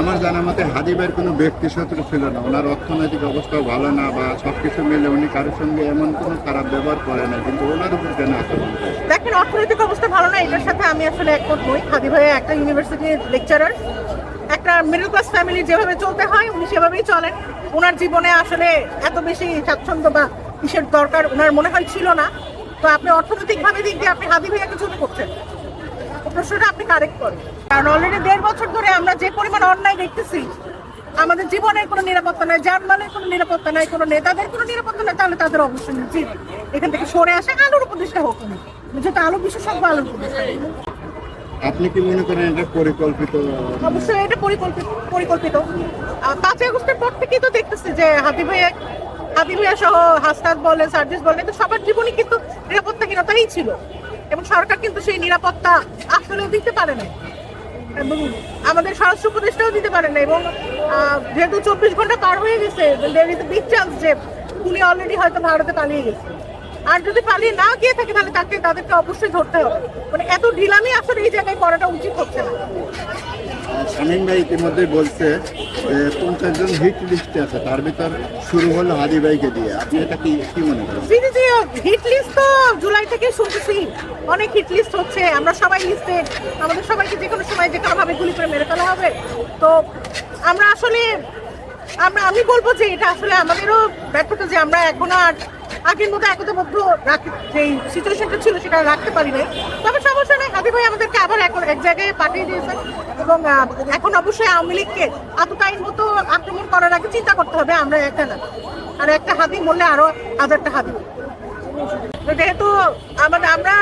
আমার জানা মতে হাদিবের কোনো ব্যক্তি শত্রু ছিল না। ওনার অর্থনৈতিক অবস্থাও ভালো না বা সবকিছু মিলে উনি কারোর সঙ্গে এমন কোনো খারাপ ব্যবহার করে না কিন্তু ওনার উপর কেন আক্রমণ দেখেন, অর্থনৈতিক অবস্থা ভালো না, এটার সাথে আমি আসলে একমত নই। হাদি ভাই একটা ইউনিভার্সিটির লেকচারার একটা মিডল ক্লাস ফ্যামিলি যেভাবে চলতে হয়, উনি সেভাবেই চলেন। ওনার জীবনে আসলে এত বেশি স্বাচ্ছন্দ্য বা কিসের দরকার ওনার মনে হয় ছিল না। তো আপনি অর্থনৈতিকভাবে দিক দিয়ে আপনি হাদি ভাইয়াকে ছোট করছেন। প্রশ্নটা আপনি কারেক্ট করেন। কারণ অলরেডি দেড় বছর ধরে আমরা যে পরিমাণ অন্যায় দেখতেছি আমাদের জীবনের কোনো নিরাপত্তা নাই যানবাহনের কোনো নিরাপত্তা নাই কোনো নেতাদের কোনো নিরাপত্তা নাই তাহলে তাদের অবশ্যই উচিত এখান থেকে সরে আসে আলোর উপদেষ্টা হোক যেটা আলো বিশেষজ্ঞ আলোর উপদেষ্টা আপনি কি মনে করেন এটা পরিকল্পিত? অবশ্যই এটা পরিকল্পিত পরিকল্পিত। পাঁচই আগস্টের পর থেকেই তো দেখতেছি যে হাতি ভাইয়া হাতি ভাইয়া সহ হাসনাত বলেন সার্জিস বলেন কিন্তু সবার জীবনই কিন্তু নিরাপত্তাহীনতাই ছিল। এবং সরকার কিন্তু সেই নিরাপত্তা আসলেও দিতে পারে না। এবং আমাদের স্বরাষ্ট্র উপদেষ্টাও দিতে পারে না। এবং যেহেতু চব্বিশ ঘণ্টা পার হয়ে গেছে ইজ বিগ চান্স যে উনি অলরেডি হয়তো ভারতে পালিয়ে গেছে। আর যদি পালিয়ে না গিয়ে থাকে, তাহলে তাকে, তাদেরকে অবশ্যই ধরতে হবে। মানে এত ঢিলামি আসলে এই জায়গায় করাটা উচিত হচ্ছে না। শামীম ভাই ইতিমধ্যে বলছে যে পঞ্চাশ হিট লিস্টে আছে, তার ভিতর শুরু হলো হাদি ভাইকে দিয়ে। আপনি এটা কি কি মনে করেন? হিট লিস্ট তো জুলাই থেকে শুনতেছি। অনেক হিট লিস্ট হচ্ছে, আমরা সবাই লিস্টে আমাদের সবাইকে যে কোনো সময় যে কোনো ভাবে গুলি করে মেরে ফেলা হবে। তো আমরা আসলে, আমরা আমি বলব যে এটা আসলে আমাদেরও ব্যর্থতা যে আমরা এখনও আর আগের মতো একতাবদ্ধ রাখি যে সিচুয়েশনটা ছিল সেটা রাখতে পারি নাই। তবে সমস্যা নেই ভাই আমাদেরকে আবার এক জায়গায় পাঠিয়ে দিয়েছেন এবং এখন অবশ্যই আওয়ামী লীগকে আততায়ীর মতো আক্রমণ করার আগে চিন্তা করতে হবে, আমরা একা না। আর একটা হাতি মরলে আরও হাজারটা হাতি। যেহেতু আমাদের, আমরা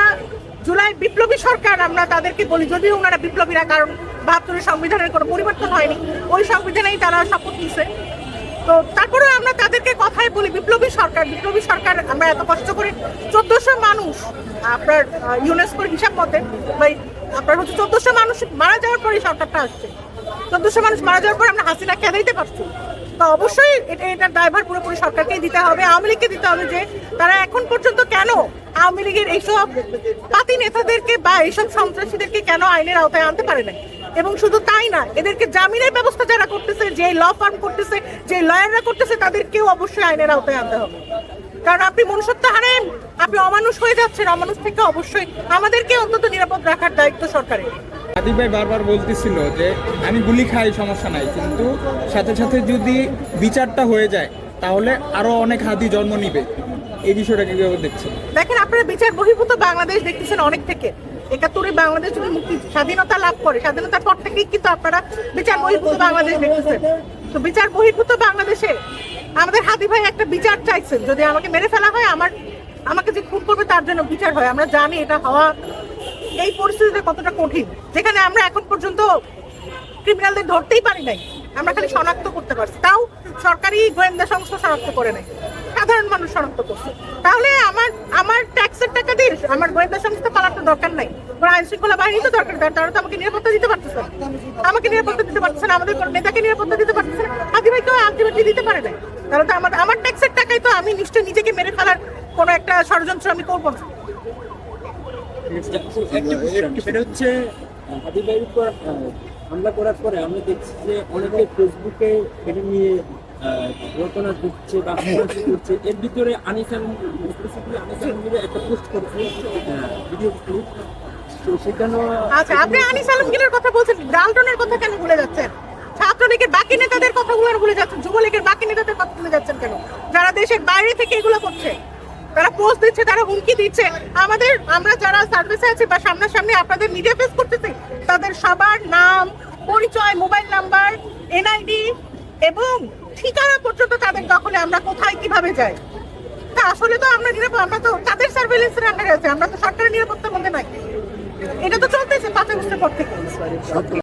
জুলাই বিপ্লবী সরকার, আমরা তাদেরকে বলি, যদিও ওনারা বিপ্লবীরা, কারণ বাহাত্তরের সংবিধানের কোনো পরিবর্তন হয়নি, ওই সংবিধানেই তারা শপথ নিছে। তো তারপরে আমরা তাদেরকে কথাই বলি, বিপ্লবী সরকার বিপ্লবী সরকার আমরা এত কষ্ট করে চোদ্দশো মানুষ, আপনার ইউনেস্কোর হিসাব মতে বা আপনার হচ্ছে চোদ্দশো মানুষ মারা যাওয়ার পরে সরকারটা আসছে। চোদ্দশো মানুষ মারা যাওয়ার পর আমরা হাসিনা খেদাইতে পারছি? তো অবশ্যই এটা এটার ড্রাইভার পুরোপুরি সরকারকেই দিতে হবে, আওয়ামী লীগকে দিতে হবে যে তারা এখন পর্যন্ত কেন আওয়ামী লীগের এইসব পাতি নেতাদেরকে বা এইসব সন্ত্রাসীদেরকে কেন আইনের আওতায় আনতে পারে না এবং শুধু তাই না এদেরকে জামিনের ব্যবস্থা যারা করতেছে যে ল ফার্ম করতেছে যে লয়াররা করতেছে তাদেরকেও অবশ্যই আইনের আওতায় আনতে হবে। কারণ আপনি মনুষ্যত্ব হারেন আপনি অমানুষ হয়ে যাচ্ছেন অমানুষ থেকে অবশ্যই আমাদেরকে অন্তত নিরাপদ রাখার দায়িত্ব সরকারের। আদিব ভাই বারবার বলতেছিল যে আমি গুলি খাই সমস্যা নাই। কিন্তু সাথে সাথে যদি বিচারটা হয়ে যায় তাহলে আরও অনেক হাতি জন্ম নিবে। এই বিষয়টা কীভাবে দেখছেন? দেখেন আপনারা বিচার বহির্ভূত বাংলাদেশ দেখতেছেন অনেক থেকে। একাত্তরে বাংলাদেশ যদি মুক্তি, স্বাধীনতা লাভ করে, স্বাধীনতার পর থেকেই কিন্তু আপনারা বিচার বহির্ভূত বাংলাদেশ দেখতেছেন। তো বিচার বহির্ভূত বাংলাদেশে আমাদের হাতি ভাই একটা বিচার চাইছেন, যদি আমাকে মেরে ফেলা হয়, আমার, আমাকে যে খুন করবে তার জন্য বিচার হয়। আমরা জানি এটা হওয়া, এই পরিস্থিতিতে কতটা কঠিন। যেখানে আমরা এখন পর্যন্ত ক্রিমিনালদের ধরতেই পারি নাই। আমরা খালি শনাক্ত করতে পারছি। তাও সরকারি গোয়েন্দা সংস্থা শনাক্ত করে নাই। সাধারণ মানুষ শনাক্ত করছে। তাহলে আমার গোয়েন্দা সংস্থা পালার তো দরকার নাই। কোনো আইন শৃঙ্খলা বাহিনী তো দরকার, তার- তো আমাকে নিরাপত্তা দিতে পারতেছে আমাকে নিরাপত্তা দিতে পারতেছে না, আমাদের নেতাকে নিরাপত্তা দিতে পারতেছে না। আদি ভাই তো আলটিমেটলি দিতে পারে না তাহলে তো আমার আমার ট্যাক্সের টাকায় তো আমি নিশ্চয়ই নিজেকে মেরে ফেলার কোনো একটা ষড়যন্ত্র আমি করব না। হচ্ছে হাবিব ভাইয়ের উপর হামলা করার পরে আমরা দেখছি যে অনেকে ফেসবুকে এটা নিয়ে রচনা দিচ্ছে বা করছে এর ভিতরে আনিসান মিলে একটা পোস্ট করেছে। ভিডিও সেখানেও আচ্ছা আপনি আনিস আলমগীরের কথা বলছেন, ডালটনের কথা কেন ভুলে যাচ্ছেন? ছাত্রলীগের বাকি নেতাদের কথাগুলো ভুলে যাচ্ছেন, যুবলীগের বাকি নেতাদের কথা ভুলে যাচ্ছেন কেন? যারা দেশের বাইরে থেকে এগুলো করছে, তারা পোস্ট দিচ্ছে, তারা হুমকি দিচ্ছে। আমাদের, আমরা যারা সার্ভিসে আছি বা সামনাসামনি আপনাদের মিডিয়া ফেস করতেছি, তাদের সবার নাম, পরিচয় মোবাইল নাম্বার এনআইডি এবং ঠিকানা পর্যন্ত তাদের দখলে আমরা কোথায়, কীভাবে যাই? তা আসলে তো আমরা নিরাপদ, আমরা তো তাদের সার্ভেলেন্সের আন্ডারে আছে, আমরা তো সরকারের নিরাপত্তার মধ্যে নাই। এটা তো চলতেছে পাঁচ আগস্টের পর থেকে।